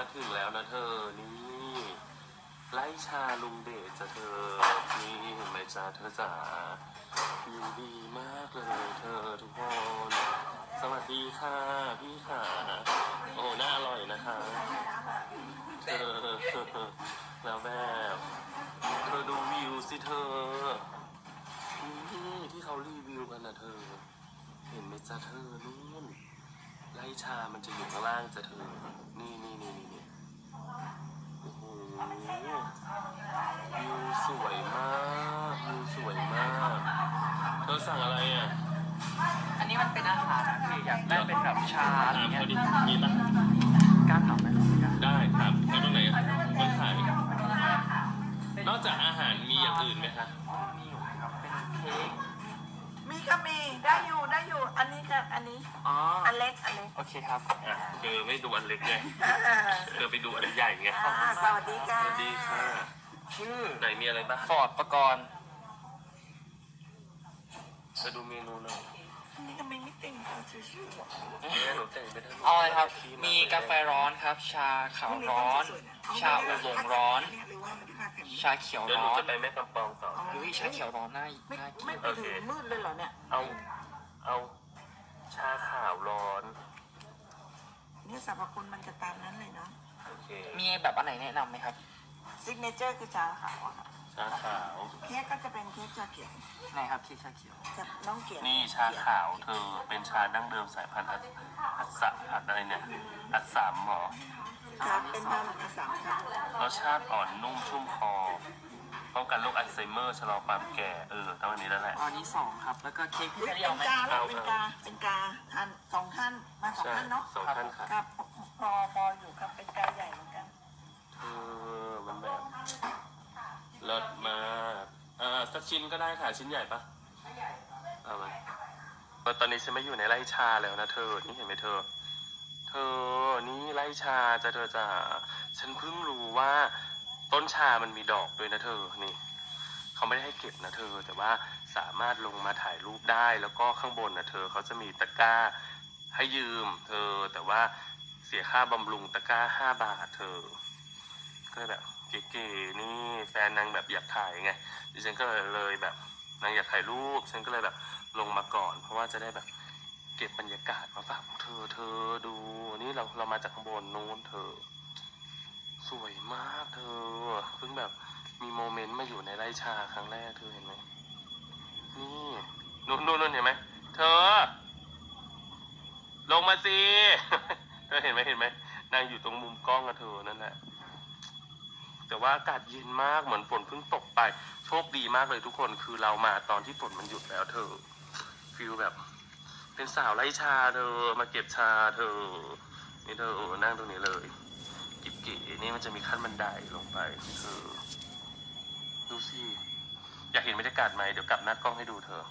มาถึงแล้วนะเธอ นี่ไล่ชาลุงเดชจะเธอ นี่เห็นไหมจ้าเธอจ๋าวิวดีมากเลยเธอทุกคน สวัสดีค่ะ พี่ขาโอ้น่าอร่อยนะคะเธอแล้วแบบเธอดูวิวสิเธอ นี่ที่เขารีวิวกันนะเธอ เห็นไหมจ้าเธอนู่นไล่ชามันจะอยู่ข้างล่างจ้ะเธอ นี่นี่นี่นี่นี่โอ้โหวิวสวยมากวิวสวยมาก เธอสั่งอะไรอะอันนี้มันเป็นอาหารคืออยากได้เป็นแบบชาอะไรถามเงี้ยเขาดิมีปะกล้าถามไหมครับกล้าได้ครับแล้วตรงไหนอะคนขายนอกจากอาหารมีอย่างอื่นไหมคะมีอยู่ครับเป็นเค้กมีก็มีได้อยู่ได้อยู่ อันนี้กับอันนี้ อ๋ออันเล็กอันเล็กโอเคครับอะเธอไม่ดูอันเล็กไงอ่าเธอไปดูอันใหญ่ไงอ่าสวัสดีสค่ะวัสดีค่ะชื่อไหนมีอะไรบ้างฟอร์ดประกรณ์ เธอดูเมนูหน่อยนี่ทำไมไม่แต่งตัวชิวๆอะเนี่ยหนูแต่งไปได้เอาอะไรครับ มีกาแฟร้อนครับ ชาขาวร้อน ชาอูหลงร้อนหรือว่ามันค่าแข็งชาเขียวเดี๋ยวหนูร้อนจะไปแม่กำปองต่อ หรือชาเขียวร้อนน่าไม่น่ากิไม่นไปถึงมืดเลยเหรอเนี่ย เอา เอา ชาขาวร้อน เนี่ยสรรพคุณมันจะตามนั้นเลยเนาะโอเค มีแบบอันไหนแนะนำไหมครับ ซิกเนเจอร์คือชาขาวอะค่ะชาขาว เค้กก็จะเป็นเค้กชาเขียวไหนครับเค้กชาเขียวกับน้องเกียวนี่ชาขาวเธอเป็นชาดั้งเดิมสายพันธุ์อัสอัสสะอัสอะไรเนี่ย อัสสามหมอครับเป็นพันธุ์อาสามครับรสชาติอ่อนนุ่มชุ่มคอป้องกันโรคอัลไซเมอร์ชะลอความแก่เออต้องอันนี้แล้วแหละอ๋ออันนี้สองครับ แล้วก็เค้กอุ๊ยพี่เป็เดียวนไหมกาแล้วเป็นกาเป็นกาท่านสองท่านมาสองใช่ท่านเนาะสองท่านค่ะ ครับพอพออยู่ครับเป็นกาใหญ่เหมือนกัน เออ มันแบบ เลิศมากอ่าสักชิ้นก็ได้ค่ะ ชิ้นใหญ่ปะเอาไหมตอนนี้ฉันไม่อยู่ในไร่ชาแล้วนะเธอ นี่เห็นไหมเธอ เธอ นี่ไร่ชาจะเธอจะฉันเพิ่งรู้ว่าต้นชามันมีดอกด้วยนะเธอ นี่ เขาไม่ได้ให้เก็บนะเธอ แต่ว่าสามารถลงมาถ่ายรูปได้ แล้วก็ข้างบนนะเธอเขาจะมีตะกร้าให้ยืม เธอ แต่ว่าเสียค่าบำรุงตะกร้าห้าบาทเธอ ก็แบบ เก๋ๆนี่แฟนนางแบบอยากถ่ายไงดิฉันก็เลยแบบนางอยากถ่ายรูป ฉันก็เลยแบบลงมาก่อน เพราะว่าจะได้แบบเก็บบรรยากาศมาฝากเธอเธอดู นี่เราเรามาจากข้างบนนู้นเธอ สวยมากเธอเพิ่งแบบมีโมเมนต์มาอยู่ในไร่ชาครั้งแรกเธอเห็นไหมนี่นู่นนู่นนู่นเห็นไหมเธอ ลงมาสิเธอเห็นไหมเห็นไหมนางอยู่ตรงมุมกล้องอะเธอนั่นแหละ แต่ว่าอากาศเย็นมากเหมือนฝนเพิ่งตกไป โชคดีมากเลยทุกคนคือเรามาตอนที่ฝนมันหยุดแล้วเธอฟิลแบบ เป็นสาวไร่ชาเธอมาเก็บชาเธอนี่เธอนั่งตรงนี้เลยกิบก๋นี่มันจะมีขั้นบันไดลงไปเธอดูสิอยากเห็นบรรยากาศไหมเดี๋ยวกลับหน้ากล้องให้ดูเธอ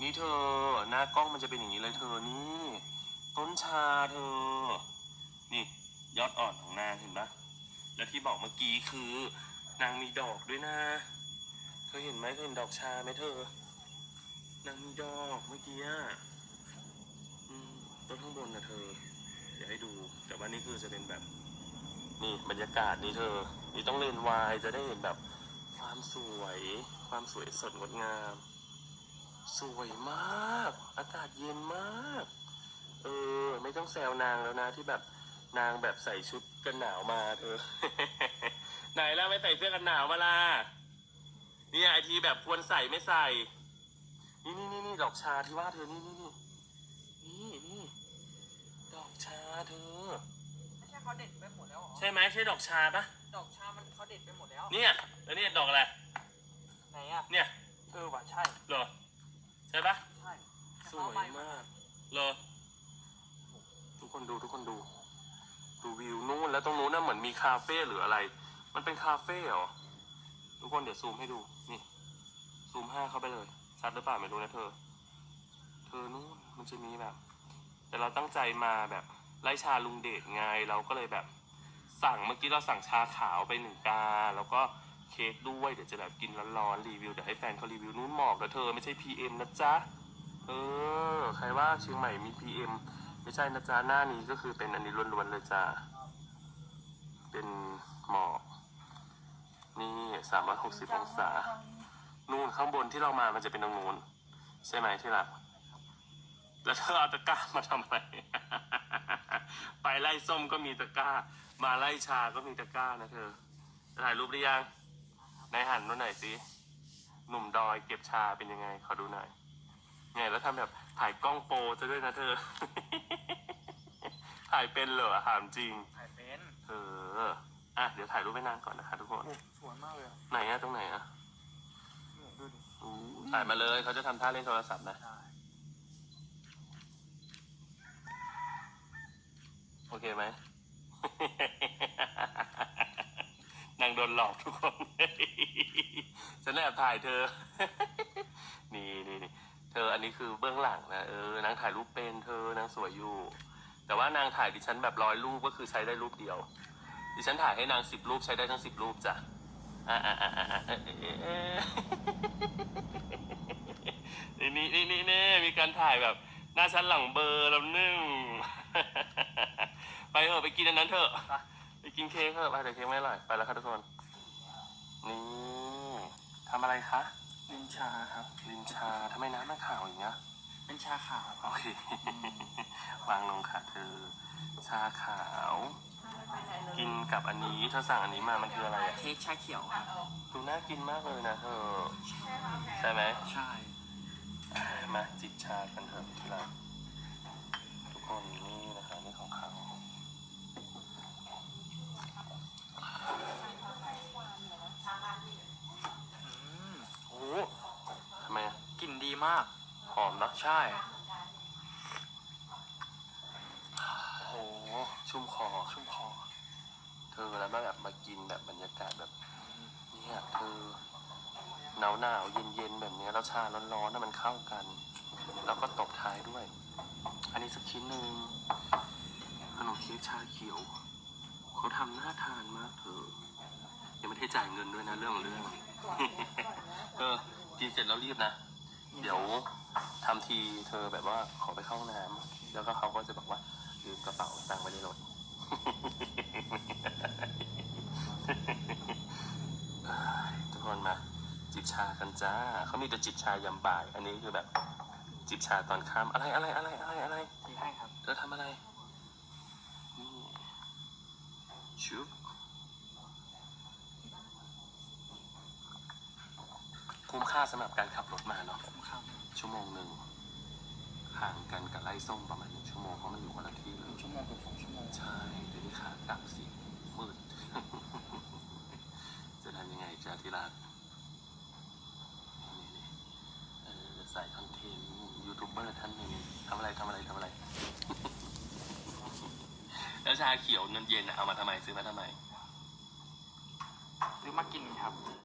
นี่เธอหน้ากล้องมันจะเป็นอย่างนี้เลยเธอนี่ต้นชาเธอ นี่ยอดอ่อนของนางเห็นปะ แล้วที่บอกเมื่อกี้คือนางมีดอกด้วยนะเธอเห็นไหมเธอเห็นดอกชาไหมเธอ นางมีดอกเมื่อกี้อะอืมต้นข้างบนนะเธอ เดี๋ยวให้ดู แต่ว่านี่คือจะเป็นแบบนี่บรรยากาศนี่เธอ นี่ต้องเลนวายจะได้เห็นแบบความสวย ความสวยสดงดงาม สวยมาก อากาศเย็นมาก เออ ไม่ต้องแซวนางแล้วนะที่แบบ นางแบบใส่ชุดกันหนาวมาเธอ ไหนล่ะไม่ใส่เสื้อกันหนาวมาล่ะเนี่ยไอทีแบบควรใส่ไม่ใส่ นี่นี่นี่นี่ดอกชาที่ว่าเธอ นี่นี่นี่นี่นี่ดอกชาเธอ ไม่ใช่เขาเด็ดไปหมดแล้วหรอ ใช่ไหมใช่ดอกชาปะดอกชา มันเขาเด็ดไปหมดแล้ว เนี่ยแล้วนี่ดอกอะไร ไหนอะ เนี่ย เออว่ะใช่ เหรอ ใช่ปะใช่สวยมาก เหรอ ทุกคนดูทุกคนดู ดูวิวนู่นแล้วตรงนู้นน่ะเหมือนมีคาเฟ่หรืออะไร มันเป็นคาเฟ่เหรอ ทุกคนเดี๋ยวซูมให้ดู นี่ ซูมห้าเข้าไปเลย ชัดหรือเปล่าไม่รู้นะเธอ เธอนู่นมันจะมีแบบ แต่เราตั้งใจมาแบบไล่ชาลุงเดชไง เราก็เลยแบบ สั่งเมื่อกี้เราสั่งชาขาวไปหนึ่งกา แล้วก็เค้กด้วย เดี๋ยวจะแบบกินร้อนๆรีวิวเดี๋ยวให้แฟนเขารีวิวนู่นหมอกนะเธอไม่ใช่ PM นะจ๊ะ เออ ใครว่าเชียงใหม่มี PM ไม่ใช่นะจ๊ะหน้านี้ก็คือเป็นอันนี้ล้วนๆเลยจ้าเป็นหมอกนี่สามร้อยหกสิบองศา นู่นข้างบนที่เรามามันจะเป็นตรงนู้นใช่ไหมที่รักแล้วเธอเอาตะกร้ามาทำอะไร ไปไล่ส้มก็มีตะกร้า มาไล่ชาก็มีตะกร้านะเธอถ่ายรูปหรือยังไหนหันมาหน่อยสิหนุ่มดอยเก็บชาเป็นยังไง ขอดูหน่อย ไงแล้วทำแบบถ่ายกล้องโปรจะด้วยนะเธอ ถ่ายเป็นเหรอถามจริง ถ่ายเป็นเออ อะเดี๋ยวถ่ายรูปให้นางก่อนนะคะทุกคนสวยมากเลยอะไหนอะตรงไหนอะเนี่ยดูดิอู้ถ่ายมาเลยเขาจะทำท่าเล่นโทรศัพท์นะ ได้โอเคไหม นางโดนหลอกทุกคน ฉันแอบถ่ายเธอนี่นี่นี่ เธออันนี้คือเบื้องหลังนะเออนางถ่ายรูปเป็นเธอนางสวยอยู่ แต่ว่านางถ่ายดิฉันแบบร้อยรูปก็คือใช้ได้รูปเดียว ดิฉันถ่ายให้นางสิบรูปใช้ได้ทั้งสิบรูปจ้ะอ่าอ่าอ่าอ่าเออนี่นี่นี่นี่นี่มีการถ่ายแบบหน้าชั้นหลังเบอร์ล้วนึ่งไปเถอะไปกินอันนั้นเถอะไปกินเค้กเถอะไปเดี๋ยวเค้กไม่อร่อยไปแล้วครับทุกคนนี่ทำอะไรคะ ลินชาครับ ลินชาทำไมน้ำมันขาวอย่างเงี้ย เป็นชาขาวโอเควางลงค่ะเธอ ชาขาว กินกับอันนี้เธอสั่งอันนี้มามันคืออะไรอะเค้กชาเขียวครับ ดูน่ากินมากเลยนะเธอ ใช่ไหม ใช่ มาจิบชากันเถอะที่รักทุกคนนี่นะคะนี่ของเขา อืม โอ้ทำไมอะ กลิ่นดี มาก หอมนะใช่โอ้โห ชุ่มคอ ชุ่มคอ เธอแล้วมาแบบมากินแบบบรรยากาศแบบเนี่ยเธอหนาวหนาวเย็นเย็นแบบนี้แล้วชาร้อนๆน่ะมันเข้ากัน แล้วก็ตบท้ายด้วย อันนี้สักชิ้นหนึ่งขนมเค้กชาเขียวเขาทำน่าทานมากเธอยังไม่ได้จ่ายเงินด้วยนะเรื่องของเรื่อง เออกินเสร็จแล้วรีบนะ เดี๋ยวทำทีเธอแบบว่าขอไปเข้าห้องน้ำแล้วก็เขาก็จะบอกว่าลืมกระเป๋าตังค์ไว้ในรถเอ้ยทุกคนมา จิบชากันจ้าเขามีแต่จิบชายามบ่าย อันนี้คือแบบจิบชาตอนค่ำอะไรอะไรอะไรอะไรอะไรที่ให้ครับแล้วทำอะไรนี่ชุบ มค่าสำหรับการขับรถมาเนาะครับ ชั่วโมงหนึ่งห่างกันกับไล่ส้มประมาณหนึ่งชั่วโมงเพราะมันอยู่คนละที่เลย ชั่วโมงกับสองชั่วโมงใช่เดี๋ยวนี้ขากลับสิมืด จะทำยังไงจ้าที่รักนี่นี่เออใส่คอนเทนต์ยูทูบเบอร์ท่านหนึ่งทำอะไรทำอะไรทำอะไร แล้วชาเขียวเงินเย็นอะเอามาทำไมซื้อมาทำไม ซื้อมากินครับ